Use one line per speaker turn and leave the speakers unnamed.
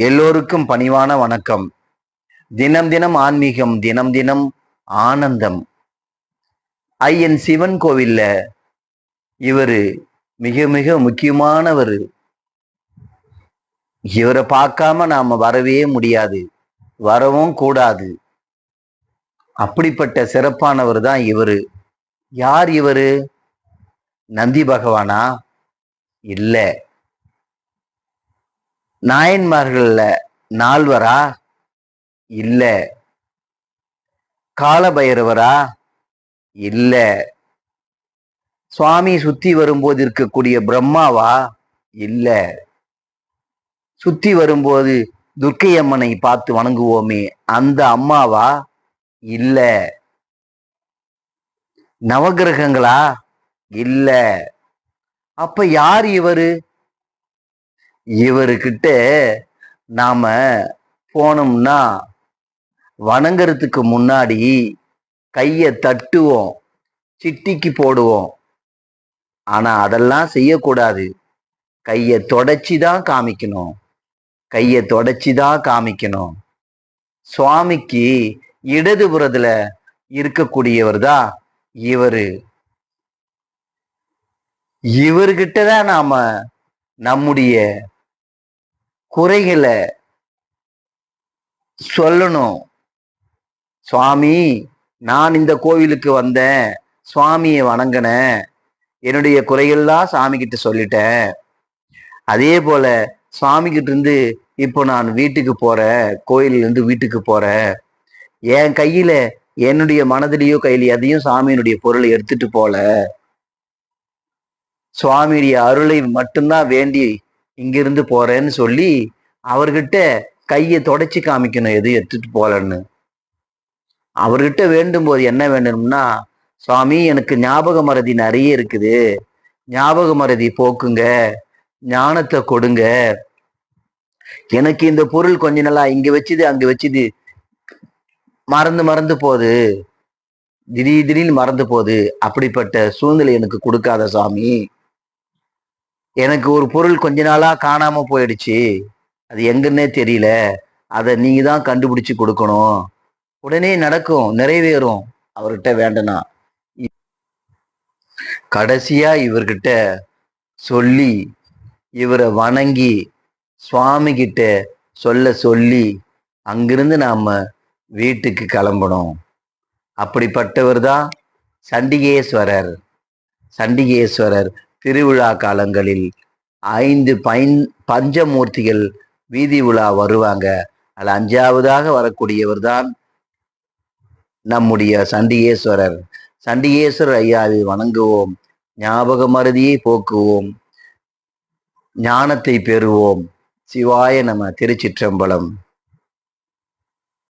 எல்லோருக்கும் பணிவான வணக்கம். தினம் தினம் ஆன்மீகம் தினம் தினம் ஆனந்தம். ஐயன் சிவன் கோவில்ல இவரு மிக மிக முக்கியமானவர். இவரை பார்க்காம நாம வரவே முடியாது. வரவும் கூடாது. அப்படிப்பட்ட சிறப்பானவர் தான் இவர். யார் இவர்? நந்தி பகவானா? இல்லை. நாயன்மார்கள்ல நால்வரா? இல்ல. காலபைரவரா? இல்ல. சுவாமி சுத்தி வரும்போது இருக்கக்கூடிய பிரம்மாவா? இல்ல. சுத்தி வரும்போது துர்க்கை அம்மனை பார்த்து வணங்குவோமே அந்த அம்மாவா? இல்ல. நவகிரகங்களா? இல்ல. அப்ப யார் இவரு? இவருக்கிட்ட நாம போனோம்னா வணங்குறதுக்கு முன்னாடி கையை தட்டுவோம் சிட்டிக்கு போடுவோம். ஆனால் அதெல்லாம் செய்யக்கூடாது. கையை தொடச்சி தான் காமிக்கணும். கையை தொடச்சி தான் காமிக்கணும். சுவாமிக்கு இடதுபுறத்தில் இருக்கக்கூடியவர் தான் இவர். இவர்கிட்ட தான் நாம் நம்முடைய குறைகளை சொல்லணும். சுவாமி நான் இந்த கோவிலுக்கு வந்தேன். சுவாமியை வணங்கினேன். என்னுடைய குறைகள்லாம் சாமி கிட்ட சொல்லிட்டேன். அதே போல சுவாமி கிட்ட இருந்து இப்போ நான் வீட்டுக்கு போறேன் கோயில்ல இருந்து வீட்டுக்கு போறேன் என் கையில என்னுடைய மனதிலேயோ கையில எதையும் சாமியினுடைய பொருளை எடுத்துட்டு போல சுவாமியுடைய அருளை மட்டும்தான் வேண்டி இங்கிருந்து போறேன்னு சொல்லி அவர்கிட்ட கையை தொடச்சி காமிக்கணும் எது எடுத்துட்டு போலன்னு. அவர்கிட்ட வேண்டும் போது என்ன வேணும்னா சுவாமி எனக்கு ஞாபக மறதி நிறைய இருக்குது. ஞாபக மறதி போக்குங்க. ஞானத்தை கொடுங்க. எனக்கு இந்த பொருள் கொஞ்ச நாளா இங்க வச்சுது அங்க வச்சுது. மறந்து மறந்து போகுது. திடீர் திடீர்னு மறந்து போகுது. அப்படிப்பட்ட சூழ்நிலை எனக்கு கொடுக்காத சாமி எனக்கு ஒரு பொருள் கொஞ்ச நாளாக காணாமல் போயிடுச்சு. அது எங்கன்னே தெரியல. அதை நீங்கள் தான் கண்டுபிடிச்சு கொடுக்கணும். உடனே நடக்கும் நிறைவேறும். அவர்கிட்ட வேண்டனா. கடைசியா இவர்கிட்ட சொல்லி இவரை வணங்கி சுவாமி கிட்ட சொல்ல சொல்லி அங்கிருந்து நாம் வீட்டுக்கு கிளம்பணும். அப்படிப்பட்டவர் தான் சண்டிகேஸ்வரர். சண்டிகேஸ்வரர். திருவிழா காலங்களில் ஐந்து பைன் பஞ்சமூர்த்திகள் வீதி உலா வருவாங்க. அதில் அஞ்சாவதாக வரக்கூடியவர் தான் நம்முடைய சண்டிகேஸ்வரர். சண்டிகேஸ்வரர் ஐயாவை வணங்குவோம். ஞாபக மருதியை போக்குவோம். ஞானத்தை பெறுவோம். சிவாய நம திருச்சிற்றம்பலம்.